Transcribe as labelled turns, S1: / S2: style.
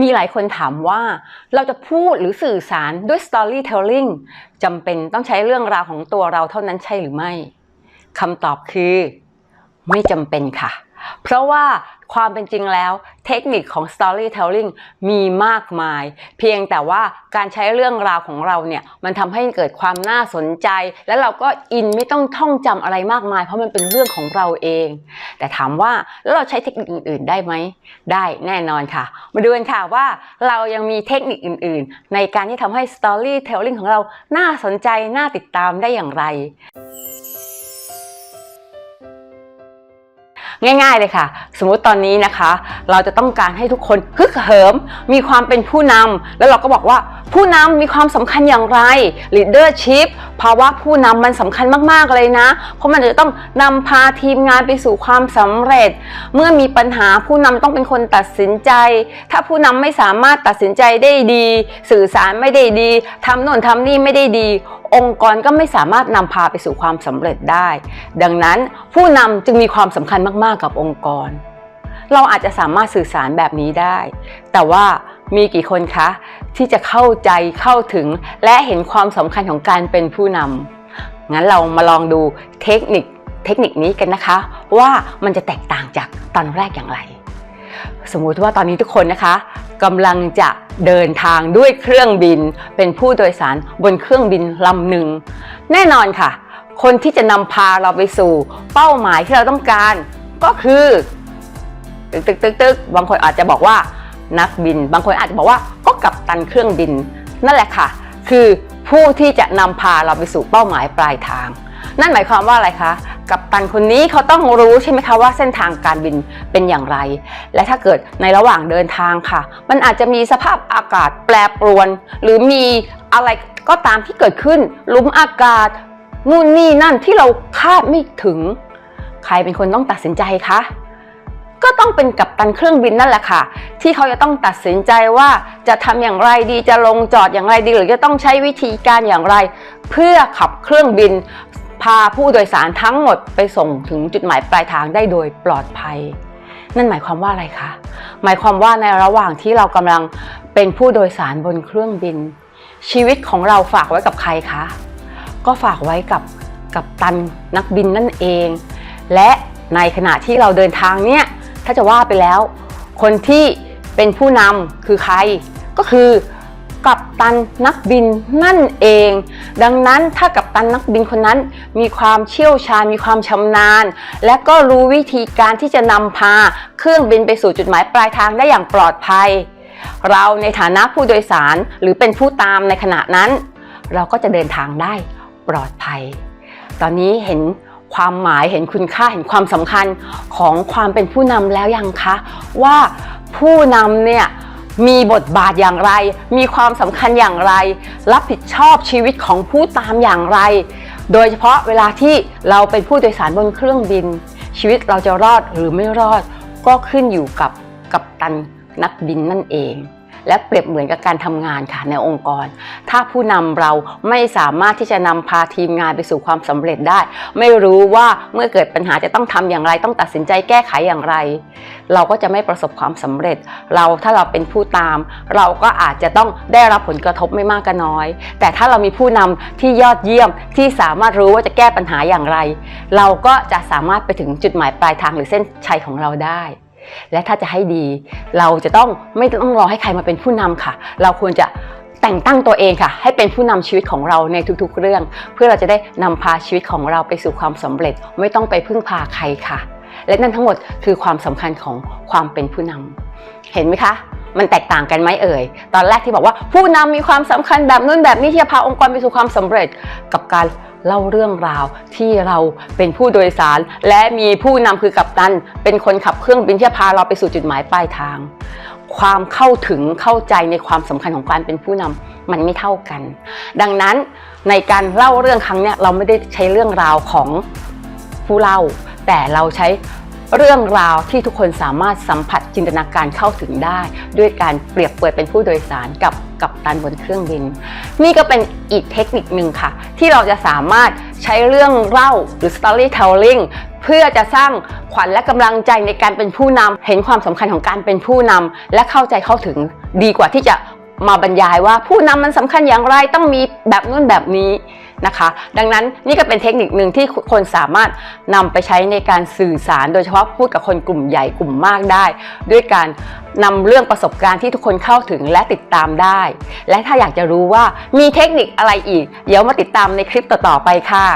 S1: มีหลายคนถามว่าเราจะพูดหรือสื่อสารด้วย storytelling จำเป็นต้องใช้เรื่องราวของตัวเราเท่านั้นใช่หรือไม่คำตอบคือ ไม่จำเป็นค่ะ เพราะว่าความเป็นจริงแล้วเทคนิคของ storytelling มีมากมาย เพียงแต่ว่าการใช้เรื่องราวของเราเนี่ย มันทำให้เกิดความน่าสนใจ แล้วเราก็อินไม่ต้องท่องจำอะไรมากมาย เพราะมันเป็นเรื่องของเราเอง แต่ถามว่าแล้วเราใช้เทคนิคอื่น ๆ ได้ไหม ได้แน่นอนค่ะ มาดูกันค่ะว่าเรายังมีเทคนิคอื่น ๆ ในการที่ทำให้ storytelling ของเราน่าสนใจน่าติดตามได้อย่างไร ง่าย ๆเลยค่ะ สมมุติตอนนี้นะคะ เราจะต้องการให้ทุกคนฮึกเหิม มีความเป็นผู้นำแล้วเราก็บอกว่าผู้นำมีความสำคัญอย่างไร leadership ภาวะผู้นำมันสำคัญมากๆเลยนะ เพราะมันจะต้องนำพาทีมงานไปสู่ความสำเร็จ เมื่อมีปัญหาผู้นำต้องเป็นคนตัดสินใจ ถ้าผู้นำไม่สามารถตัดสินใจได้ดี สื่อสารไม่ได้ดีทำโน่นทำนี่ไม่ได้ดี องค์กรก็ไม่สามารถนำพาไปสู่ความสำเร็จได้ ดังนั้นผู้นำจึงมีความสำคัญมากๆกับองค์กร เราอาจจะสามารถสื่อสารแบบนี้ได้ แต่ว่ามีกี่คนคะ ที่จะเข้าใจเข้าถึง และเห็นความสำคัญของการเป็นผู้นำงั้นเรามาลองดูเทคนิคเทคนิคนี้กันนะคะ ว่ามันจะแตกต่างจากตอนแรกอย่างไร สมมุติว่าตอนนี้ทุกคนนะคะ กำลังจะเดินทางด้วยเครื่องบิน เป็นผู้โดยสารบนเครื่องบินลำหนึ่ง แน่นอนค่ะ คนที่จะนำพาเราไปสู่ เป้าหมายที่เราต้องการ ก็คือตึกตึกตึกตึกบางคนอาจจะบอกว่านักบิน บางคนอาจจะบอกว่าก็กัปตันเครื่องบิน นั่นแหละค่ะ คือผู้ที่จะนำพาเราไปสู่เป้าหมายปลายทาง นั่นหมายความว่าอะไรคะ กัปตันคนนี้เขาต้องรู้ใช่ไหมคะว่าเส้นทางการบินเป็นอย่างไร และถ้าเกิดในระหว่างเดินทางค่ะ มันอาจจะมีสภาพอากาศแปรปรวน หรือมีอะไรก็ตามที่เกิดขึ้นลุมอากาศนู่นนี่นั่นที่เราคาดไม่ถึง ใครเป็นคนต้องตัดสินใจคะก็ต้องเป็นกัปตันเครื่องบินนั่นแหละค่ะ ที่เขาจะต้องตัดสินใจว่าจะทำอย่างไรดีจะลงจอดอย่างไรดี หรือจะต้องใช้วิธีการอย่างไร เพื่อขับเครื่องบิน พาผู้โดยสารทั้งหมดไปส่งถึงจุดหมายปลายทางได้โดยปลอดภัย นั่นหมายความว่าอะไรคะ หมายความว่าในระหว่างที่เรากำลังเป็นผู้โดยสารบนเครื่องบิน ชีวิตของเราฝากไว้กับใครคะ ก็ฝากไว้กับกับตันนักบินนั่นเอง และในขณะที่เราเดินทางเนี่ยถ้าจะว่าไปแล้ว คนที่เป็นผู้นำคือใครก็คือ กัปตันนักบินนั่นเอง ดังนั้นถ้ากัปตันนักบินคนนั้นมีความเชี่ยวชาญมีความชำนาญ และก็รู้วิธีการที่จะนำพาเครื่องบินไปสู่จุดหมายปลายทางได้อย่างปลอดภัย เราในฐานะผู้โดยสารหรือเป็นผู้ตามในขณะนั้น เราก็จะเดินทางได้ปลอดภัย ตอนนี้เห็นความหมายเห็นคุณค่าเห็นความสำคัญของความเป็นผู้นำแล้วยังคะ ว่าผู้นำเนี่ย มีบทบาทอย่างไร มีความสำคัญอย่างไร รับผิดชอบชีวิตของผู้ตามอย่างไร โดยเฉพาะเวลาที่เราเป็นผู้โดยสารบนเครื่องบิน ชีวิตเราจะรอดหรือไม่รอด ก็ขึ้นอยู่กับกัปตันนักบินนั่นเอง และเปรียบเหมือนกับการทำงานค่ะในองค์กร ถ้าผู้นำเราไม่สามารถที่จะนำพาทีมงานไปสู่ความสำเร็จได้ ไม่รู้ว่าเมื่อเกิดปัญหาจะต้องทำอย่างไร ต้องตัดสินใจแก้ไขอย่างไร เราก็จะไม่ประสบความสำเร็จ เราถ้าเราเป็นผู้ตาม เราก็อาจจะต้องได้รับผลกระทบไม่มากก็น้อย แต่ถ้าเรามีผู้นำที่ยอดเยี่ยมที่สามารถรู้ว่าจะแก้ปัญหาอย่างไร เราก็จะสามารถไปถึงจุดหมายปลายทางหรือเส้นชัยของเราได้และถ้าจะให้ดี เราจะต้องไม่ต้องรอให้ใครมาเป็นผู้นำค่ะ เราควรจะ แต่งตั้งตัวเองค่ะ ให้เป็นผู้นำชีวิตของเราในทุกๆ เรื่อง เพื่อเราจะได้นำพาชีวิตของเราไปสู่ความสำเร็จ ไม่ต้องไปพึ่งพาใครค่ะ และนั่นทั้งหมดคือความสำคัญของความเป็นผู้นำเห็นไหมคะมันแตกต่างกันไหมเอ่ย ตอนแรกที่บอกว่าผู้นำมีความสำคัญแบบนู้นแบบนี้ที่จะพาองค์กรไปสู่ความสำเร็จ กับการเล่าเรื่องราวที่เราเป็นผู้โดยสาร และมีผู้นำคือกัปตัน เป็นคนขับเครื่องบินที่พาเราไปสู่จุดหมายปลายทาง ความเข้าถึงเข้าใจในความสำคัญของการเป็นผู้นำมันไม่เท่ากัน ดังนั้นในการเล่าเรื่องครั้งนี้เราไม่ได้ใช้เรื่องราวของผู้เล่า แต่เราใช้เรื่องราวที่ทุกคนสามารถสัมผัสจินตนาการเข้าถึงได้ ด้วยการเปรียบเปรยเป็นผู้โดยสารกับกับตันบนเครื่องบิน นี่ก็เป็นอีกเทคนิคหนึ่งค่ะ ที่เราจะสามารถใช้เรื่องเล่าหรือ storytelling พื่อจะสร้างขวัญและกำลังใจในการเป็นผู้นำเห็นความสำคัญของการเป็นผู้นำและเข้าใจเข้าถึงดีกว่าที่จะมาบรรยายว่าผู้นำมันสำคัญอย่างไรต้องมีแบบนู้นแบบนี้นะคะ ดังนั้นนี่ก็เป็นเทคนิคหนึ่งที่คนสามารถนำไปใช้ในการสื่อสาร โดยเฉพาะพูดกับคนกลุ่มใหญ่กลุ่มมากได้ ด้วยการนำเรื่องประสบการณ์ที่ทุกคนเข้าถึงและติดตามได้ และถ้าอยากจะรู้ว่ามีเทคนิคอะไรอีก เดี๋ยวมาติดตามในคลิปต่อๆไปค่ะ